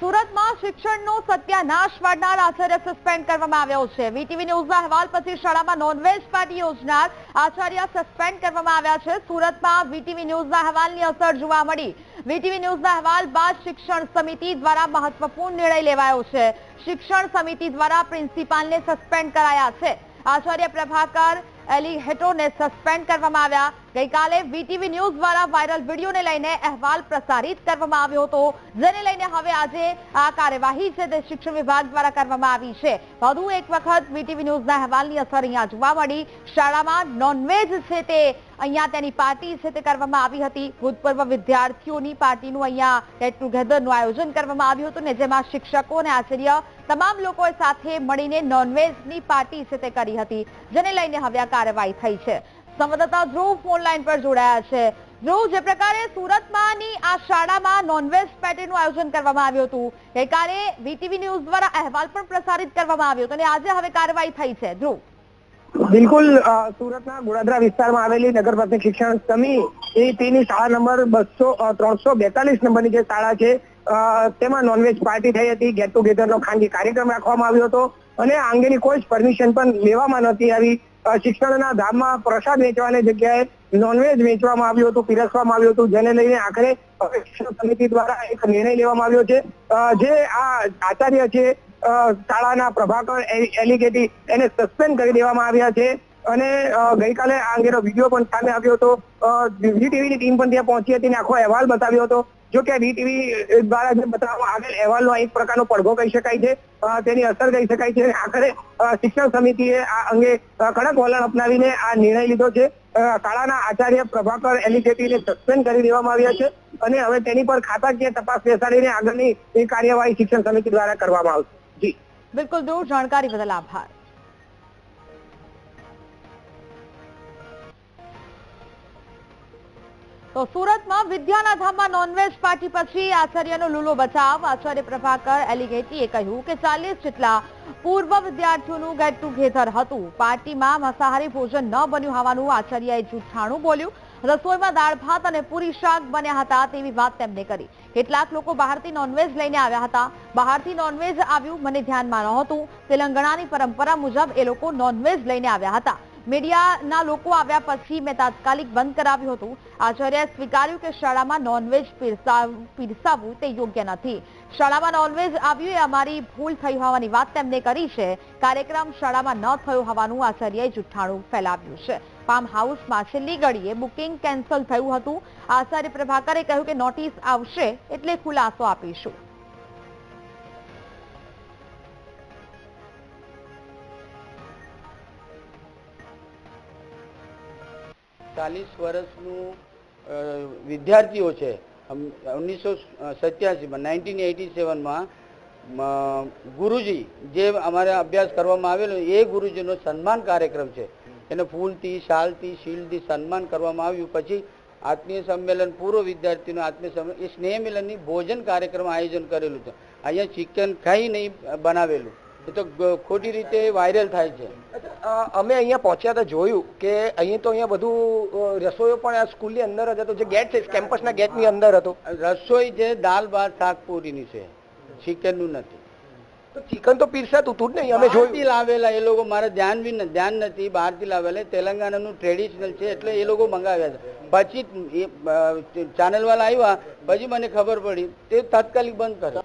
સુરતમાં શિક્ષણનો સત્યાનાશ પાડનાર આચાર્ય સસ્પેન્ડ કરવામાં આવ્યો છે. વીટીવી ન્યૂઝના અહેવાલ પછી શાળામાં નોનવેજ પાર્ટી યોજનાર આચાર્ય સસ્પેન્ડ કરવામાં આવ્યા છે. સુરતમાં વીટીવી ન્યૂઝના અહેવાલની અસર જોવા મળી. વીટીવી ન્યૂઝના અહેવાલ બાદ શિક્ષણ સમિતિ દ્વારા મહત્વપૂર્ણ નિર્ણય લેવાયો છે. શિક્ષણ સમિતિ દ્વારા પ્રિન્સિપાલને સસ્પેન્ડ કરાયા છે. આચાર્ય પ્રભાકર એલિહેટોને સસ્પેન્ડ કરવામાં આવ્યા ગઈકાલે વીટીવી ન્યૂઝ દ્વારા વાયરલ વિડીયોને લઈને અહેવાલ પ્રસારિત કરવામાં આવ્યો હતો, જેને લઈને હવે આજે આ કાર્યવાહી છે તે શિક્ષણ વિભાગ દ્વારા કરવામાં આવી છે. વધુ એક વખત વીટીવી ન્યૂઝના અહેવાલની અસર અહીંયા જોવા મળી. શાળામાં નોનવેજ છે તે અહીંયા તેની પાર્ટી છે તે કરવામાં આવી હતી. ભૂતપૂર્વ વિદ્યાર્થીઓની પાર્ટીનું અહીંયા ગેટ ટુગેધરનું આયોજન કરવામાં આવ્યું હતું ને જેમાં શિક્ષકો અને આચાર્ય તમામ લોકોએ સાથે મળીને નોનવેજની પાર્ટી છે તે કરી હતી, જેને લઈને હવે આ કાર્યવાહી થઈ છે. સંવાદદાતા ધ્રુવ ફોન લાઈન પર જોડાયા છે. ધ્રુવ, જે પ્રકારે સુરતમાંની આ શાળામાં નોનવેજ પેટીનું આયોજન કરવામાં આવ્યું હતું, ગઈકાલે વીટીવી ન્યૂઝ દ્વારા અહેવાલ પણ પ્રસારિત કરવામાં આવ્યો હતો અને આજે હવે કાર્યવાહી થઈ છે. ધ્રુવ? બિલકુલ સુરતના ગોડાદરા વિસ્તારમાં આવેલી નગર પ્રાથમિક શિક્ષણ સમિતિની શાળા નંબર બસો ત્રણસો બેતાલીસ નંબરની જે શાળા છે તેમાં નોનવેજ પાર્ટી થઈ હતી. ગેટ ટુગેધરનો ખાનગી કાર્યક્રમ રાખવામાં આવ્યો હતો અને આ અંગેની કોઈ જ પરમિશન પણ લેવામાં નથી આવી. શિક્ષણના ધામમાં પ્રસાદ વેચવાની જગ્યાએ નોનવેજ વેચવામાં આવ્યું હતું, પીરસવામાં આવ્યું હતું, જેને લઈને આખરે સમિતિ દ્વારા એક નિર્ણય લેવામાં આવ્યો છે. જે આ આચાર્ય છે શાળાના પ્રભાકર એલિગેટી એને સસ્પેન્ડ કરી દેવામાં આવ્યા છે. અને ગઈકાલે આ અંગેનો વીડિયો પણ સામે આવ્યો હતો. વીટીવીની ટીમ પણ ત્યાં પહોંચી હતી અને આખો અહેવાલ બતાવ્યો હતો. જો કે વીટીવી દ્વારા જે બતાવવામાં આવેલ અહેવાલનો એક પ્રકારનો પડઘો કહી શકાય છે. તેની અસર કહી શકાય છે. અને આખરે શિક્ષણ સમિતિએ આ અંગે કડક વલણ અપનાવીને આ નિર્ણય લીધો છે. શાળાના આચાર્ય પ્રભાકર એલિગેટીને સસ્પેન્ડ કરી દેવામાં આવ્યા છે અને હવે તેની પર ખાતાકીય તપાસ બેસાડીને આગળની કાર્યવાહી શિક્ષણ સમિતિ દ્વારા કરવામાં આવશે. જી. બિલકુલ ધ્રુવ જાણકારી બદલ આભાર. તો સુરતમાં વિદ્યાના ધામમાં નોનવેજ પાર્ટી પછી આચાર્યનો લૂલો બચાવ. આચાર્ય પ્રભાકર એલિગેટીએ કહ્યું કે ચાલીસ જેટલા પૂર્વ વિદ્યાર્થીઓનું ગેટ ટુગેધર હતું. પાર્ટીમાં માંસાહારી ભોજન ન બન્યું હોવાનું આચાર્યએ જૂઠાણું બોલ્યું. રસોઈમાં દાળ, ભાત અને પૂરી શાક બન્યા હતા તેવી વાત તેમણે કરી. કેટલાક લોકો બહારથી નોનવેજ લઈને આવ્યા હતા. બહારથી નોનવેજ આવ્યું મને ધ્યાનમાં નહોતું. તેલંગણાની પરંપરા મુજબ એ લોકો નોનવેજ લઈને આવ્યા હતા. મીડિયાના લોકો આવ્યા પછી મેં તાત્કાલિક બંધ કરાવ્યું હતું. આચાર્યએ સ્વીકાર્યું કે શાળામાં નોનવેજ પીરસા- પીરસાવવું તે યોગ્ય નથી. શાળામાં નોનવેજ આવ્યું એ અમારી ભૂલ થઈ હોવાની વાત તેમણે કરી છે. કાર્યક્રમ શાળામાં ન થયો હોવાનું આચાર્યએ જુઠ્ઠાણું ફેલાવ્યું છે. ફાર્મ હાઉસમાં છેલ્લી ઘડીએ બુકિંગ કેન્સલ થયું હતું. આચાર્ય પ્રભાકરે કહ્યું કે નોટિસ આવશે એટલે ખુલાસો આપીશું. ચાલીસ વર્ષનું વિદ્યાર્થીઓ છે. ઓગણીસો સત્યાસીમાં, નાઇન્ટીન એટી સેવનમાં ગુરુજી જે અમારે અભ્યાસ કરવામાં આવેલો, એ ગુરુજીનો સન્માન કાર્યક્રમ છે. એને ફૂલથી, શાલથી, શીલથી સન્માન કરવામાં આવ્યું. પછી આત્મીય સંમેલન, પૂર્વ વિદ્યાર્થીનું આત્મીય સંમેલન, એ સ્નેહ મિલનની ભોજન કાર્યક્રમ આયોજન કરેલું છે. અહીંયા ચિકન ખાઈ નહીં બનાવેલું. એ તો ખોટી રીતે વાયરલ થાય છે. અમે અહીંયા પહોંચ્યા હતા જોયું કે અહીં તો અહીંયા બધું રસોઈ રસોઈઓ પણ આ સ્કૂલની અંદર જ હતો જે ગેટ છે કેમ્પસના ગેટની અંદર હતો. રસોઈ જે દાલ ભાત શાક પૂરીની છે ચિકનનું નથી. તો ચિકન તો પીરસાતું હતું જ નહીં અમે જોયું. લાવેલા એ લોકો મારે ધ્યાન બી ધ્યાન નથી બહારથી લાવેલા. તેલંગાણાનું ટ્રેડિશનલ છે એટલે એ લોકો મંગાવ્યા પછી ચેનલ વાળા આવ્યા પછી મને ખબર પડી તે તાત્કાલિક બંધ કર્યો